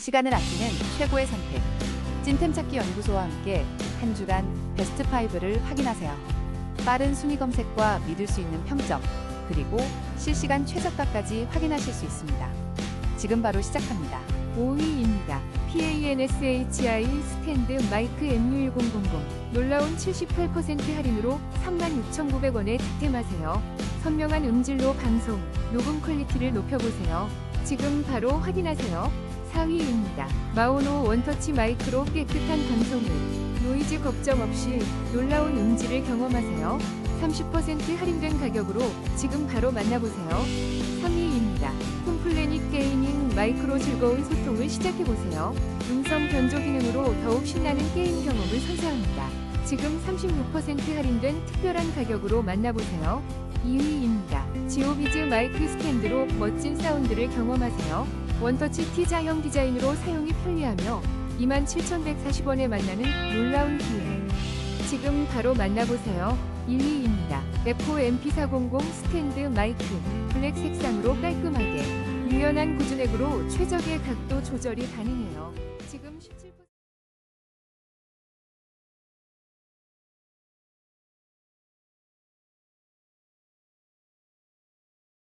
시간을 아끼는 최고의 선택. 찐템 찾기 연구소와 함께 한 주간 베스트 5를 확인하세요. 빠른 순위 검색과 믿을 수 있는 평점, 그리고 실시간 최저가까지 확인하실 수 있습니다. 지금 바로 시작합니다. 5위입니다. PANSHI 스탠드 마이크 MU1000 놀라운 78% 할인으로 36,900원에 득템하세요. 선명한 음질로 방송, 녹음 퀄리티를 높여보세요. 지금 바로 확인하세요. 4위입니다. 마오노 원터치 마이크로 깨끗한 방송을 노이즈 걱정 없이 놀라운 음질을 경험하세요. 30% 할인된 가격으로 지금 바로 만나보세요. 3위입니다. 홈플래닛 게이밍 마이크로 즐거운 소통을 시작해보세요. 음성 변조 기능으로 더욱 신나는 게임 경험을 선사합니다. 지금 36% 할인된 특별한 가격으로 만나보세요. 2위입니다. 지오비즈 마이크 스탠드로 멋진 사운드를 경험하세요. 원터치 T자형 디자인으로 사용이 편리하며 27,140원에 만나는 놀라운 기회. 지금 바로 만나보세요. 1위입니다. FOMP400 스탠드 마이크 블랙 색상으로 깔끔하게 유연한 고준액으로 최적의 각도 조절이 가능해요. 지금 쉽-